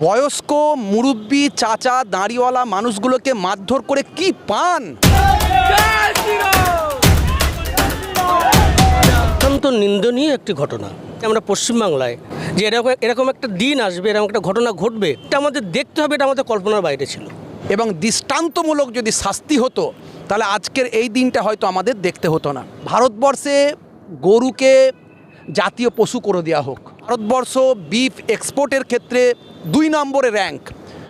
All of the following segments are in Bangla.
বয়স্ক মুরব্বি চাচা দাঁড়িওয়ালা মানুষগুলোকে মারধর করে কি পান? অত্যন্ত নিন্দনীয় একটি ঘটনা। আমরা পশ্চিমবাংলায় যে এরকম এরকম একটা দিন আসবে এরকম একটা ঘটনা ঘটবে এটা আমাদের দেখতে হবে এটা আমাদের কল্পনার বাইরে ছিল। এবং দৃষ্টান্তমূলক যদি শাস্তি হতো তাহলে আজকের এই দিনটা হয়তো আমাদের দেখতে হতো না। ভারতবর্ষে গরুকে জাতীয় পশু করে দেওয়া হোক। ভারতবর্ষ বিফ এক্সপোর্টের ক্ষেত্রে দুই নম্বরে র্যাঙ্ক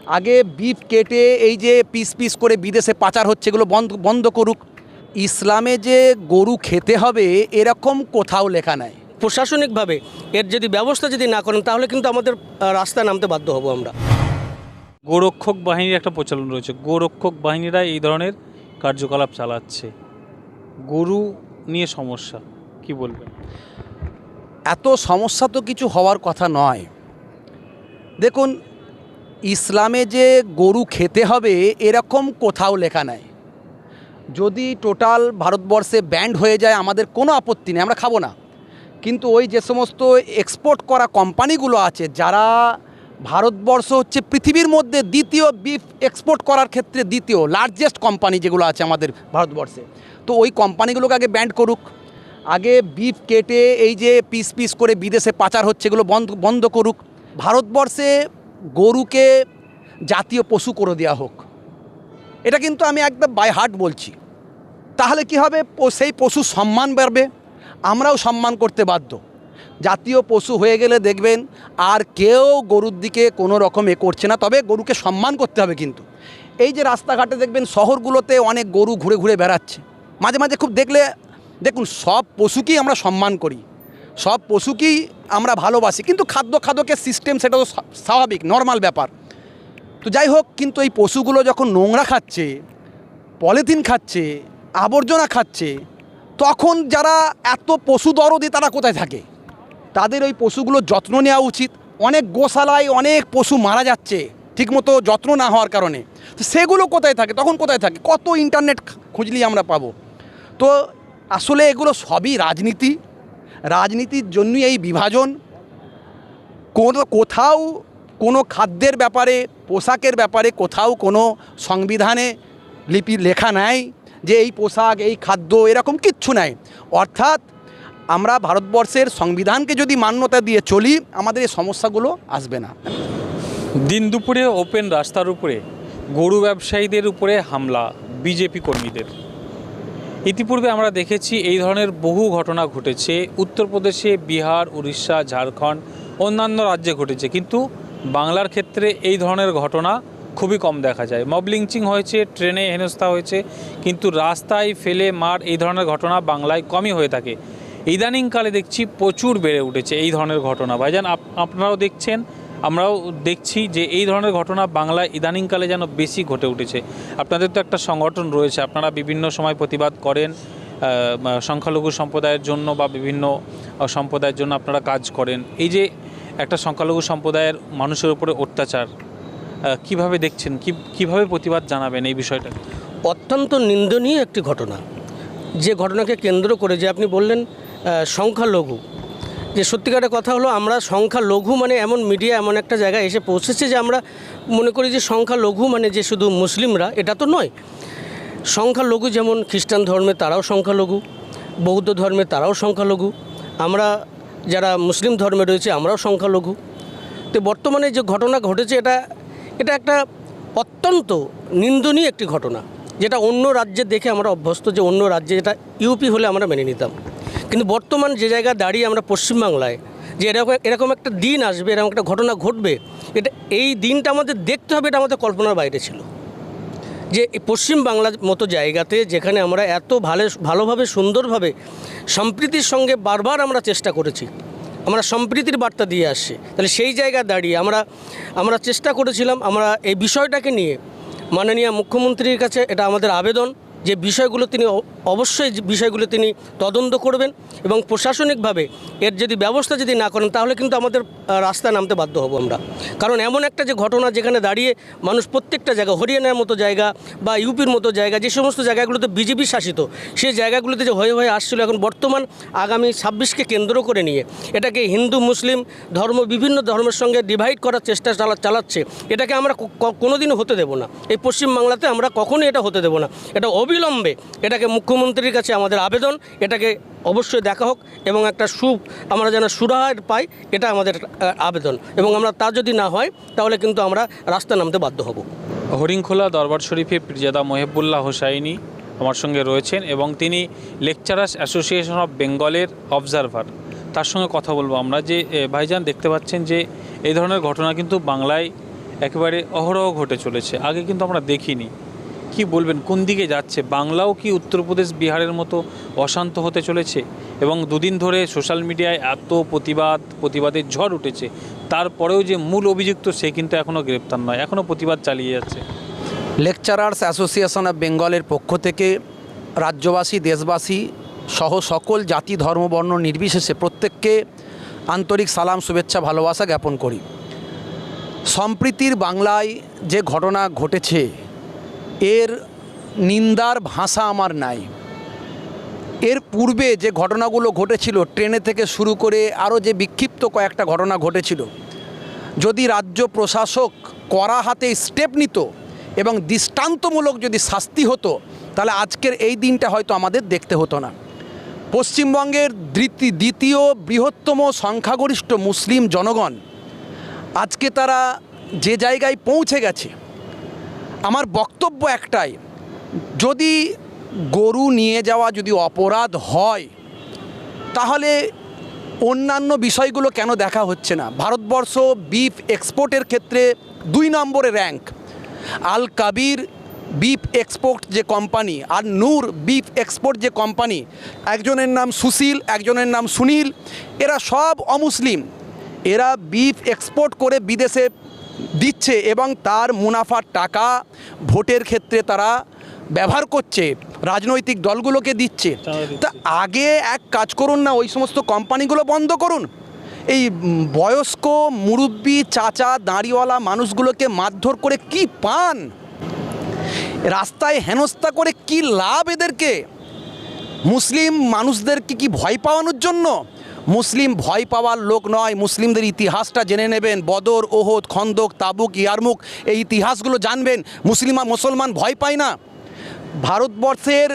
আগে বিফ কেটে এই যে পিস পিস করে বিদেশে পাচার হচ্ছে এগুলো বন্ধ বন্ধ করুক। ইসলামে যে গরু খেতে হবে এরকম কোথাও লেখা নাই। প্রশাসনিকভাবে এর যদি ব্যবস্থা যদি না করেন তাহলে কিন্তু আমাদের রাস্তায় নামতে বাধ্য হব আমরা। গোরক্ষক বাহিনীর একটা প্রচলন রয়েছে। গোরক্ষক বাহিনীরা এই ধরনের কার্যকলাপ চালাচ্ছে। গরু নিয়ে সমস্যা কি বলবেন? এত সমস্যা তো কিছু হওয়ার কথা নয়। দেখুন, ইসলামে যে গরু খেতে হবে, এরকম কোথাও লেখা নাই। যদি টোটাল ভারতবর্ষে ব্যান্ড হয়ে যায়, আমাদের কোনো আপত্তি নেই, আমরা খাব না। কিন্তু ওই যে সমস্ত এক্সপোর্ট করা কোম্পানিগুলো আছে, যারা ভারতবর্ষ হচ্ছে পৃথিবীর মধ্যে দ্বিতীয় বিফ এক্সপোর্ট করার ক্ষেত্রে দ্বিতীয় লার্জেস্ট কোম্পানি যেগুলো আছে আমাদের ভারতবর্ষে, তো ওই কোম্পানিগুলোকে আগে ব্যান্ড করুক। আগে বিফ কেটে, এই যে পিস পিস করে বিদেশে পাচার হচ্ছে, এগুলো বন্ধ বন্ধ করুক। ভারতবর্ষে গরুকে জাতীয় পশু করে দেওয়া হোক। এটা কিন্তু আমি একদম বাই হার্ট বলছি। তাহলে কি হবে? সেই পশু সম্মান বাড়বে। আমরাও সম্মান করতে বাধ্য। জাতীয় পশু হয়ে গেলে দেখবেন আর কেউ গরুর দিকে কোনো রকম এ করছে না। তবে গরুকে সম্মান করতে হবে কিন্তু। এই যে রাস্তাঘাটে দেখবেন শহরগুলোতে অনেক গরু ঘুরে ঘুরে বেড়াচ্ছে। মাঝে মাঝে খুব দেখলে, দেখুন সব পশুকেই আমরা সম্মান করি। সব পশুকেই আমরা ভালোবাসি, কিন্তু খাদ্য খাদকের সিস্টেম সেটা তো স্বাভাবিক নর্মাল ব্যাপার। তো যাই হোক, কিন্তু এই পশুগুলো যখন নোংরা খাচ্ছে, পলিথিন খাচ্ছে, আবর্জনা খাচ্ছে, তখন যারা এত পশু দরদি তারা কোথায় থাকে? তাদের ওই পশুগুলোর যত্ন নেওয়া উচিত। অনেক গোশালায় অনেক পশু মারা যাচ্ছে, ঠিকমতো যত্ন না হওয়ার কারণে। তো সেগুলো কোথায় থাকে? তখন কোথায় থাকে? কত ইন্টারনেট খুঁজলেই আমরা পাবো। তো আসলে এগুলো সবই রাজনীতি। রাজনীতির জন্যই এই বিভাজন। কোনো, কোথাও কোনো খাদ্যের ব্যাপারে, পোশাকের ব্যাপারে কোথাও কোনো সংবিধানে লিপি, লেখা নাই যে এই পোশাক, এই খাদ্য এরকম কিচ্ছু নাই। অর্থাৎ আমরা ভারতবর্ষের সংবিধানকে যদি মান্যতা দিয়ে চলি, আমাদের এই সমস্যাগুলো আসবে না। দিন দুপুরে ওপেন রাস্তার উপরে গরু ব্যবসায়ীদের উপরে হামলা, বিজেপি কর্মীদের। ইতিপূর্বে আমরা দেখেছি এই ধরনের বহু ঘটনা ঘটেছে। উত্তরপ্রদেশে বিহার, উড়িষ্যা, ঝাড়খণ্ড, অন্যান্য রাজ্যে ঘটেছে। কিন্তু বাংলার ক্ষেত্রে এই ধরনের ঘটনা খুবই কম দেখা যায়। মব লিঞ্চিং হয়েছে, ট্রেনে হেনস্থা হয়েছে, কিন্তু রাস্তায় ফেলে মার এই ধরনের ঘটনা বাংলায় কমই হয়ে থাকে। ইদানিংকালে দেখছি প্রচুর বেড়ে উঠেছে এই ধরনের ঘটনা। ভাইজান, আপ- আপনারাও দেখছেন? আমরাও দেখছি যে এই ধরনের ঘটনা বাংলায় ইদানিংকালে যেন বেশি ঘটে উঠেছে। আপনাদের তো একটা সংগঠন রয়েছে, আপনারা বিভিন্ন সময় প্রতিবাদ করেন সংখ্যালঘু সম্প্রদায়ের জন্য বা বিভিন্ন সম্প্রদায়ের জন্য আপনারা কাজ করেন। এই যে একটা সংখ্যালঘু সম্প্রদায়ের মানুষের উপরে অত্যাচার কীভাবে দেখছেন? কি, কীভাবে প্রতিবাদ জানাবেন এই বিষয়টা? অত্যন্ত নিন্দনীয় একটি ঘটনা। যে ঘটনাকে কেন্দ্র করে যে আপনি বললেন সংখ্যালঘু যে সত্যিকারের কথা হলো আমরা সংখ্যালঘু মানে এমন মিডিয়া এমন একটা জায়গায় এসে পৌঁছেছে যে আমরা মনে করি যে সংখ্যালঘু মানে যে শুধু মুসলিমরা, এটা তো নয়। সংখ্যালঘু যেমন খ্রিস্টান ধর্মে তারাও সংখ্যালঘু বৌদ্ধ ধর্মে তারাও সংখ্যালঘু আমরা যারা মুসলিম ধর্মে রয়েছে আমরাও সংখ্যালঘু তো বর্তমানে যে ঘটনা ঘটেছে এটা এটা একটা অত্যন্ত নিন্দনীয় একটি ঘটনা, যেটা অন্য রাজ্যে দেখে আমরা অভ্যস্ত যে অন্য রাজ্যে যেটা ইউপি হলে আমরা মেনে নিতাম। কিন্তু বর্তমান যে জায়গায় দাঁড়িয়ে আমরা পশ্চিমবাংলায়, যে এরকম এরকম একটা দিন আসবে, এরকম একটা ঘটনা ঘটবে, এটা, এই দিনটা আমাদের দেখতে হবে, এটা আমাদের কল্পনার বাইরে ছিল। যে পশ্চিম বাংলার মতো জায়গাতে যেখানে আমরা এত ভালো, ভালোভাবে, সুন্দরভাবে সম্প্রীতির সঙ্গে বারবার আমরা চেষ্টা করেছি, আমরা সম্প্রীতির বার্তা দিয়ে আসছি, তাহলে সেই জায়গায় দাঁড়িয়ে আমরা আমরা চেষ্টা করেছিলাম, আমরা এই বিষয়টাকে নিয়ে মাননীয় মুখ্যমন্ত্রীর কাছে এটা আমাদের আবেদন। যে বিষয়গুলো তিনি অবশ্যই বিষয়গুলো তিনি তদন্ত করবেন এবং প্রশাসনিকভাবে এর যদি ব্যবস্থা যদি না করেন, তাহলে কিন্তু আমাদের রাস্তায় নামতে বাধ্য হব আমরা। কারণ এমন একটা যে ঘটনা যেখানে দাঁড়িয়ে মানুষ প্রত্যেকটা জায়গা, হরিয়ানার মতো জায়গা বা ইউপির মতো জায়গা, যে সমস্ত জায়গাগুলোতে বিজেপি শাসিত, সেই জায়গাগুলোতে যে হয়ে হয়ে আসছিল এখন বর্তমান আগামী ছাব্বিশকে কেন্দ্র করে নিয়ে, এটাকে হিন্দু, মুসলিম ধর্ম, বিভিন্ন ধর্মের সঙ্গে ডিভাইড করার চেষ্টা চালা, চালাচ্ছে, এটাকে আমরা কোনোদিনও হতে দেব না। এই পশ্চিমবাংলাতে আমরা কখনোই এটা হতে দেব না। এটা অবিলম্বে এটাকে মুখ্যমন্ত্রীর কাছে আমাদের আবেদন, এটাকে অবশ্যই দেখা হোক এবং একটা সু আমরা যেন সুরাহার পাই, এটা আমাদের আবেদন। এবং আমরা তা যদি না হয়, তাহলে কিন্তু আমরা রাস্তা নামতে বাধ্য হব। হরিংখোলা দরবার শরীফে পীরজাদা মহেবুল্লাহ হোসাইনি আমার সঙ্গে রয়েছেন এবং তিনি লেকচারার্স অ্যাসোসিয়েশন অফ বেঙ্গলের অবজারভার। তার সঙ্গে কথা বলব আমরা যে ভাইজান দেখতে পাচ্ছেন যে, এই ধরনের ঘটনা কিন্তু বাংলায় একেবারে অহরহ ঘটে চলেছে। আগে কিন্তু আমরা দেখিনি। কি বলবেন? কোন দিকে যাচ্ছে? বাংলাও কি উত্তরপ্রদেশ বিহারের মতো অশান্ত হতে চলেছে? এবং দুদিন ধরে সোশ্যাল মিডিয়ায় এত প্রতিবাদ, প্রতিবাদের ঝড় উঠেছে, তারপরেও যে মূল অভিযুক্ত, সে কিন্তু এখনও গ্রেপ্তার নয়। এখনও প্রতিবাদ চালিয়ে যাচ্ছে। লেকচারার্স অ্যাসোসিয়েশন অফ বেঙ্গলের পক্ষ থেকে রাজ্যবাসী, দেশবাসী সহ সকল জাতি, ধর্ম, বর্ণ নির্বিশেষে প্রত্যেককে আন্তরিক সালাম, শুভেচ্ছা, ভালোবাসা জ্ঞাপন করি। সম্প্রীতির বাংলায় যে ঘটনা ঘটেছে এর নিন্দার ভাষা আমার নাই। এর পূর্বে যে ঘটনাগুলো ঘটেছিল, ট্রেনে থেকে শুরু করে আরও যে বিক্ষিপ্ত কয়েকটা ঘটনা ঘটেছিল, যদি রাজ্য প্রশাসক কড়া হাতে স্টেপ নিত এবং দৃষ্টান্তমূলক যদি শাস্তি হতো, তাহলে আজকের এই দিনটা হয়তো আমাদের দেখতে হতো না। পশ্চিমবঙ্গের দ্বিতীয় দ্বিতীয় বৃহত্তম সংখ্যাগরিষ্ঠ মুসলিম জনগণ, আজকে তারা যে জায়গায় পৌঁছে গেছে আমার বক্তব্য একটাই, যদি গরু নিয়ে যাওয়া যদি অপরাধ হয়, তাহলে অন্যান্য বিষয়গুলো কেন দেখা হচ্ছে না? ভারতবর্ষ বিফ এক্সপোর্টের ক্ষেত্রে দুই নম্বরে rank Al Kabir beef export যে কোম্পানি আর নূর বিফ এক্সপোর্ট যে কোম্পানি একজনের নাম সুশীল, একজনের নাম সুনীল, এরা সব অমুসলিম। এরা বিফ এক্সপোর্ট করে বিদেশে দিচ্ছে এবং তার মুনাফার টাকা ভোটের ক্ষেত্রে তারা ব্যবহার করছে রাজনৈতিক দলগুলোকে দিচ্ছে। তা আগে এক কাজ করুন না ওই সমস্ত কোম্পানিগুলো বন্ধ করুন। এই বয়স্ক মুরব্বি চাচা দাঁড়িওয়ালা মানুষগুলোকে মারধর করে কি পান? রাস্তায় হেনস্থা করে কি লাভ এদেরকে? মুসলিম মানুষদেরকে কি ভয় পাওয়ানোর জন্য? মুসলিম ভয় পাওয়ার লোক নয়। মুসলিমদের ইতিহাসটা জেনে নেবেন। বদর, ওহদ, খন্দক, তাবুক ইয়ারমুক এই ইতিহাসগুলো জানবেন। মুসলিমা মুসলমান ভয় পায় না। ভারতবর্ষের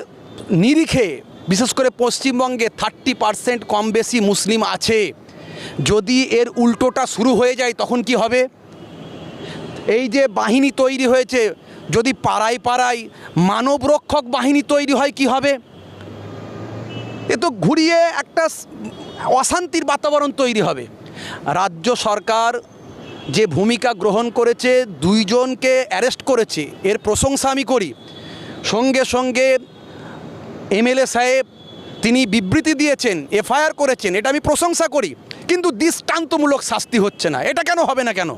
নিরিখে, বিশেষ করে পশ্চিমবঙ্গে থার্টি পার্সেন্ট কম বেশি মুসলিম আছে। যদি এর উল্টোটা শুরু হয়ে যায়, তখন কি হবে? এই যে বাহিনী তৈরি হয়েছে, যদি পাড়ায় পাড়ায় মানবরক্ষক বাহিনী তৈরি হয়, কি হবে? এ তো ঘুরিয়ে একটা অশান্তির বাতাবরণ তৈরি হবে। রাজ্য সরকার যে ভূমিকা গ্রহণ করেছে দুইজনকে অ্যারেস্ট করেছে এর প্রশংসা আমি করি। সঙ্গে সঙ্গে এমএলএ সাহেব তিনি বিবৃতি দিয়েছেন এফআইআর করেছেন এটা আমি প্রশংসা করি। কিন্তু দৃষ্টান্তমূলক শাস্তি হচ্ছে না। এটা কেন হবে না কেন?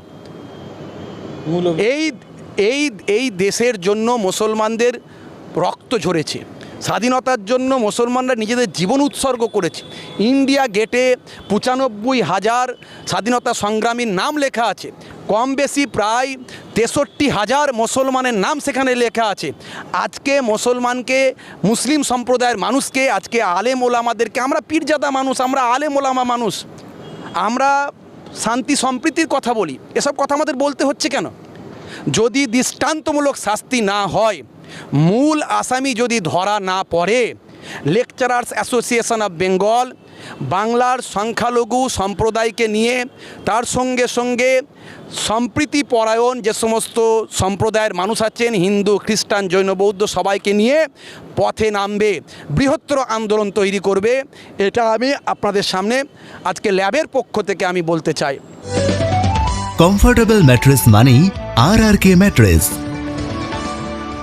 এই এই এই দেশের জন্য মুসলমানদের রক্ত ঝরেছে। স্বাধীনতার জন্য মুসলমানরা নিজেদের জীবন উৎসর্গ করেছে। ইন্ডিয়া গেটে পঁচানব্বই হাজার স্বাধীনতা সংগ্রামীর নাম লেখা আছে। কম বেশি প্রায় তেষট্টি হাজার মুসলমানের নাম সেখানে লেখা আছে। আজকে মুসলমানকে, মুসলিম সম্প্রদায়ের মানুষকে, আজকে আলেম ওলামাদেরকে, আমরা পীরজাদা মানুষ, আমরা আলেম ওলামা মানুষ, আমরা শান্তি সম্প্রীতির কথা বলি। এসব কথা আমাদের বলতে হচ্ছে কেন? যদি দৃষ্টান্তমূলক শাস্তি না হয় মূল আসামি যদি ধরা না পড়ে, লেকচারার্স অ্যাসোসিয়েশন অফ বেঙ্গল বাংলার সংখ্যালঘু সম্প্রদায়কে নিয়ে তার সঙ্গে সঙ্গে সম্প্রীতি পরায়ণ যে সমস্ত সম্প্রদায়ের মানুষ আছেন, হিন্দু, খ্রিস্টান, জৈন, বৌদ্ধ সবাইকে নিয়ে পথে নামবে, বৃহত্তর আন্দোলন তৈরি করবে, এটা আমি আপনাদের সামনে আজকে ল্যাবের পক্ষ থেকে আমি বলতে চাই। কমফোর্টেবল ম্যাট্রেস মানেই R R K mattress